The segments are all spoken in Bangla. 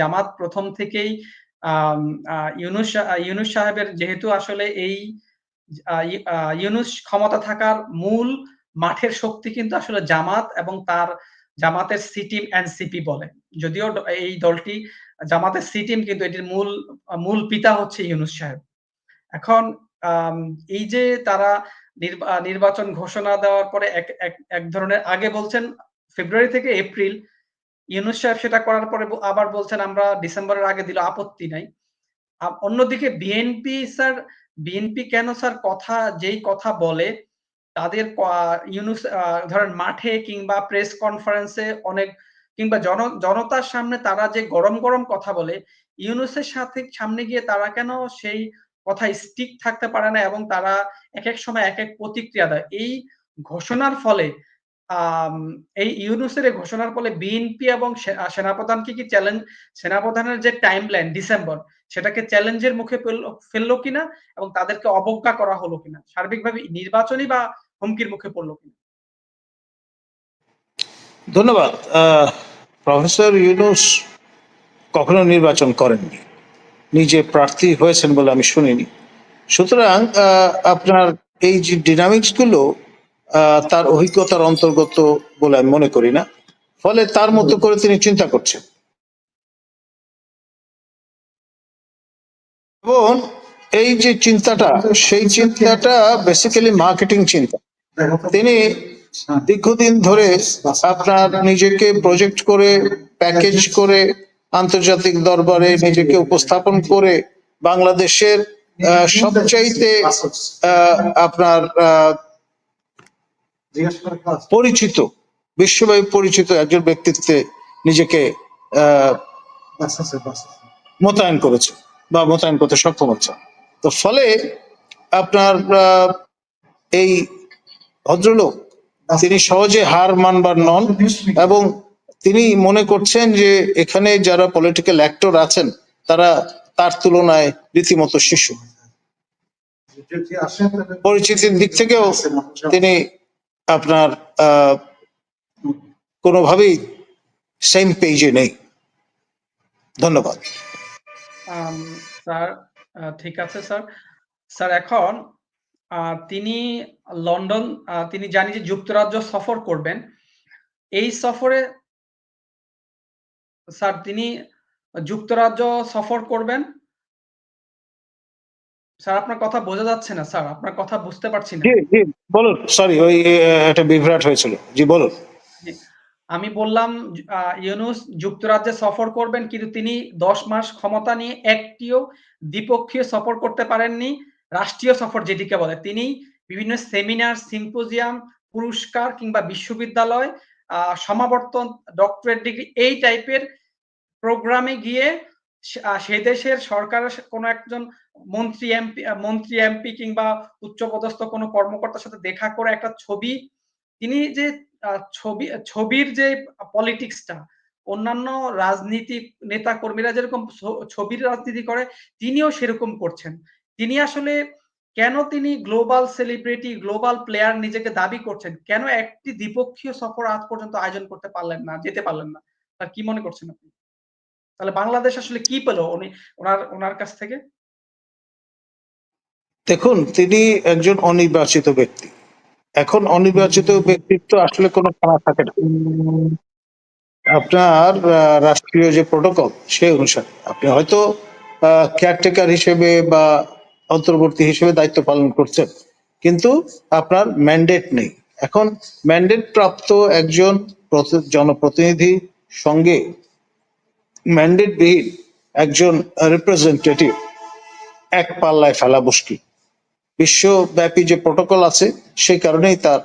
জামাত প্রথম থেকেই ইউনুস ইউনুস সাহেবের যেহেতু আসলে এই ইউনুস ক্ষমতা থাকার মূল মাঠের শক্তি কিন্তু আসলে জামাত এবং তার জামাতের সি টিম এনসিপি বলে। যদিও এই দলটি জামাতের সিটিম কিন্তু এটির মূল মূল পিতা হচ্ছে ইউনুস সাহেব। এখন এই যে তারা নির্বা, নির্বাচন ঘোষণা দেওয়ার পরে এক এক ধরনের, আগে বলছেন ফেব্রুয়ারি থেকে এপ্রিল ইউনুস সাহেব সেটা করার পরে আবার বলছেন আমরা ডিসেম্বরের আগে দিলেও আপত্তি নাই। অন্যদিকে বিএনপি স্যার বিএনপি কেন স্যার কথা যেই কথা বলে তাদের ইউনুস ধরেন মাঠে কিংবা প্রেস কনফারেন্সে অনেক কিংবা জন জনতার সামনে তারা যে গরম, গরম কথা বলে ইউনুসের সাথে সামনে গিয়ে তারা কেন সেই কথায় স্টিক থাকতে পারে না এবং তারা একেক সময় এক এক প্রতিক্রিয়া দেয়। এই ঘোষণার ফলে এই ইউনুসের ঘোষণার ফলে বিএনপি এবং সেনাপ্রধানকে কি চ্যালেঞ্জ সেনাপ্রধানের যে টাইমলাইন ডিসেম্বর সেটাকে চ্যালেঞ্জের মুখে ফেলল কিনা এবং তাদেরকে অবজ্ঞা করা হলো কিনা? সার্বিকভাবে নির্বাচনী বা হুমকির মুখে পড়ল কিনা? ধন্যবাদ। প্রফেসর ইউনুস কখনো নির্বাচন করেননি। নিজে প্রার্থী হয়েছেন বলে আমি শুনিনি। সুতরাং আপনার এই যে ডিনামিক্সগুলো আ তার অভিজ্ঞতার অন্তর্গত বলে আমি মনে করি না। ফলে তার মতো করে তিনি চিন্তা করছেন। এবং এই যে চিন্তাটা, সেই চিন্তাটা বেসিক্যালি মার্কেটিং চিন্তা। তিনি দীর্ঘদিন ধরে আপনার নিজেকে প্রজেক্ট করে প্যাকেজ করে, আন্তর্জাতিক দরবারে নিজেকে উপস্থাপন করে, বাংলাদেশের সবচাইতে আপনার পরিচিত বিশ্বব্যাপী পরিচিত একজন ব্যক্তিত্বে নিজেকে মোতায়েন করেছে বা মোতায়েন করতে সক্ষম হচ্ছে। তো ফলে আপনার এই ভদ্রলোক তিনি সহজে হার মানবার নন এবং তিনি মনে করছেন যে এখানে যারা পলিটিক্যাল অ্যাক্টর আছেন তারা তার তুলনায় রীতিমতো শিশু। পরিচিতির দিক থেকেও তিনি আপনার কোনোভাবেই সেম পেজে নেই। ধন্যবাদ। স্যার ঠিক আছে, স্যার। স্যার, এখন তিনি লন্ডন তিনি জানি যে যুক্তরাজ্য সফর করবেন। এই সফরে, স্যার, তিনি যুক্তরাজ্য সফর করবেন। স্যার আপনার কথা বোঝা যাচ্ছে না স্যার। আপনার কথা বুঝতে পারছি না। জি, জি বলুন। সরি ওই একটা বিভ্রাট হয়েছিল। জি বলুন। আমি বললাম ইউনুস যুক্তরাজ্যে সফর করবেন কিন্তু তিনি ১০ মাস ক্ষমতা নিয়ে একটিও দ্বিপক্ষীয় সফর করতে পারেননি। রাষ্ট্রীয় সফর যেটিকে বলে। তিনি বিভিন্ন সেমিনার, সিম্পোজিয়াম, পুরস্কার কিংবা বিশ্ববিদ্যালয়, সমাবর্তন, ডক্টরেট ডিগ্রি এই টাইপের প্রোগ্রামে গিয়ে সে দেশের সরকারের কোনো একজন মন্ত্রী, এমপি মন্ত্রী, এমপি কিংবা উচ্চপদস্থ কোনো কর্মকর্তার সাথে দেখা করে একটা ছবি তিনি যে ছবি ছবির যে পলিটিক্সটা অন্যান্য রাজনীতিক নেতা-কর্মীরা যেরকম ছ ছবির রাজনীতি করে তিনিও সেরকম করছেন। তিনি আসলে কেন তিনি গ্লোবাল সেলিব্রিটি, গ্লোবাল প্লেয়ার নিজেকে দাবি করছেন? কেন একটি দ্বিপক্ষীয় সফর আজ পর্যন্ত আয়োজন করতে পারলেন না, যেতে পারলেন না? স্যার কি মনে করছেন আপনি? তাহলে বাংলাদেশ আসলে কি পেল উনি উনার উনার কাছ থেকে? দেখুন, তিনি একজন অনির্বাচিত ব্যক্তি। এখন অনির্বাচিত ব্যক্তির তো আসলে কোনো ক্ষমা থাকে না। আপনার রাষ্ট্রীয় যে প্রোটোকল, সে অনুসারে আপনি হয়তো কেয়ারটেকার হিসেবে বা অন্তর্বর্তী হিসেবে দায়িত্ব পালন করছেন। কিন্তু আপনার ম্যান্ডেট নেই। এখন ম্যান্ডেট প্রাপ্ত একজন প্রতি, জনপ্রতিনিধির সঙ্গে ম্যান্ডেটবিহীন একজন রিপ্রেজেন্টেটিভ এক পাল্লায় ফেলা মুশকিল। বিশ্বব্যাপী যে প্রোটোকল আছে, সেই কারণেই তার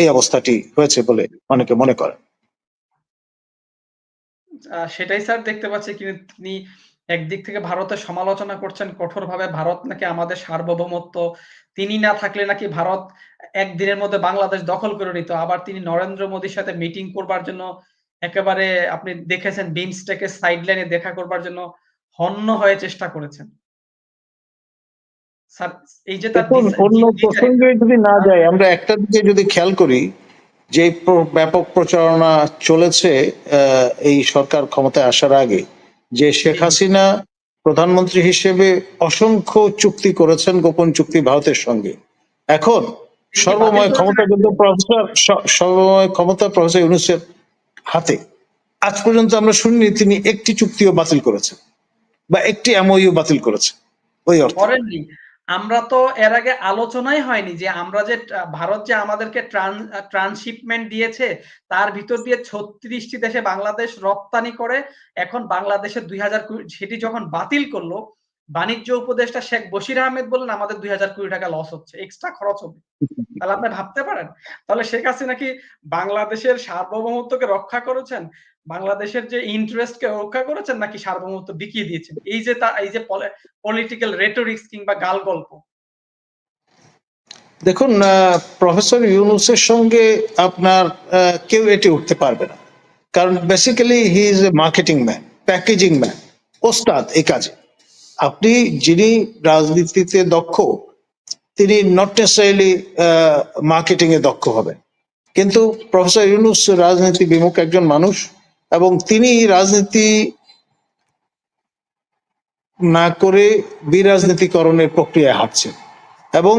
এই অবস্থাটি হয়েছে বলে অনেকে মনে করেন। সেটাই স্যার দেখতে পাচ্ছি কিন্তু তিনি একদিক থেকে ভারতের সমালোচনা করছেন, কঠোরভাবে। ভারত নাকি আমাদের সার্বভৌমত্ব। তিনি না থাকলে নাকি ভারত একদিনের মধ্যে বাংলাদেশ দখল করে নিত। আবার তিনি নরেন্দ্র মোদির সাথে মিটিং করবার জন্য একেবারে আপনি দেখেছেন বিমস্টেকের সাইডলাইনে দেখা করবার জন্য হন্য হয়ে চেষ্টা করেছেন। এই যে তার অন্য প্রসঙ্গে যদি না যাই আমরা একটা দিকে যদি খেয়াল করি যে ব্যাপক প্রচারণা চলেছে এই সরকার ক্ষমতায় আসার আগে যে শেখ হাসিনা প্রধানমন্ত্রী হিসেবে অসংখ্য চুক্তি করেছেন গোপন চুক্তি ভারতের সঙ্গে। এখন সর্বময় ক্ষমতা কিন্তু প্রফেসর সর্বময় ক্ষমতা প্রফেসর ইউনুসের হাতে। আজ পর্যন্ত আমরা শুনিনি তিনি একটি চুক্তিও বাতিল করেছেন বা একটি এমওইউ বাতিল করেছেন। ওই অর্থে। করেননি। আমরা তো এর আগে আলোচনাই হয়নি যে আমরা যে ভারত যে আমাদেরকে ট্রান্সশিপমেন্ট দিয়েছে তার ভিতর দিয়ে ছত্রিশটি দেশে বাংলাদেশ রপ্তানি করে এখন বাংলাদেশের দুই হাজার সেটি যখন বাতিল করল বাণিজ্য উপদেষ্টা শেখ বশির আহমেদ বললেন আমাদের দুই হাজার কোটি টাকা লস হচ্ছে এক্সট্রা খরচ হবে। তাহলে আপনি ভাবতে পারেন। তাহলে শেখ হাসিনা কি বাংলাদেশের সার্বভৌমত্বকে রক্ষা করেছেন? বাংলাদেশের যে ইন্টারেস্টকে রক্ষা করেছেন নাকি সার্বভৌমত্ব বিকিয়ে দিয়েছেন? এই যে তা, এই যে পলিটিক্যাল রেটোরিক্স কিংবা গাল গল্প দেখুন প্রফেসর ইউনুসের সঙ্গে আপনার কেউ এটি উঠতে পারবে না। কারণ basically he is a marketing man packaging man ওস্তাদ এই কাজে। আপনি যিনি রাজনীতিতে দক্ষ তিনি নট নেসারিলি মার্কেটিং এ দক্ষ হবেন। কিন্তু প্রফেসর ইউনুস রাজনীতি বিমুখ একজন মানুষ এবং তিনি রাজনীতি না করে বিরাজনীতিকরণের প্রক্রিয়ায় হাঁটছেন এবং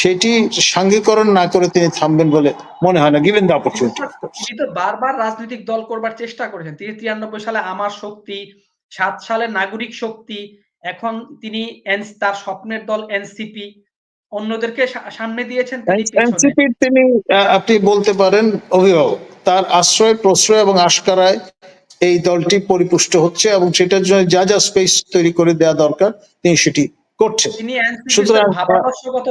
সেটি সাঙ্গীকরণ না করে তিনি থামবেন বলে মনে হয় না। গিভেন দ্য অপরচুনিটি তিনি তো বারবার রাজনৈতিক দল করবার চেষ্টা করেছেন। তিনি তিরানব্বই সালে আমার শক্তি, সাত সালে নাগরিক শক্তি, এখন তিনি তার স্বপ্নের দল এনসিপি অন্যদেরকে সামনে দিয়েছেন তিনি এনসিপির তিনি আপনি বলতে পারেন অভিভাবক তার আশ্রয় প্রশ্রয় এবং আশকারায় এই দলটি পরিপুষ্ট হচ্ছে এবং সেটার জন্য যা যা স্পেস তৈরি করে দেওয়া দরকার তিনি সেটি করছেন। তিনি সুতরাং-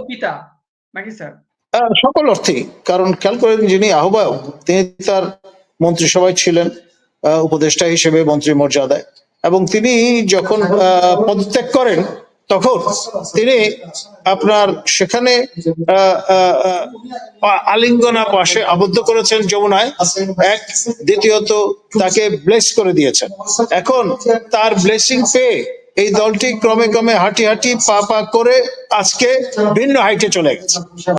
পিতা নাকি স্যার? সকল অর্থেই কারণ খেয়াল করেন যিনি আহ্বায়ক তিনি তার মন্ত্রিসভায় ছিলেন আহ, উপদেষ্টা হিসেবে মন্ত্রী মর্যাদায়। এবং তিনি যখন আহ, পদত্যাগ করেন তখন তিনি আপনার সেখানে আলিঙ্গনা পাশে আবদ্ধ করেছেন যমুনায়। এক, দ্বিতীয়ত তাকে ব্লেস করে দিয়েছেন। এখন তার ব্লেসিং পেয়ে এই দলটি ক্রমে ক্রমে হাঁটি হাঁটি পা পা করে আজকে ভিন্ন হাইটে চলে গেছে।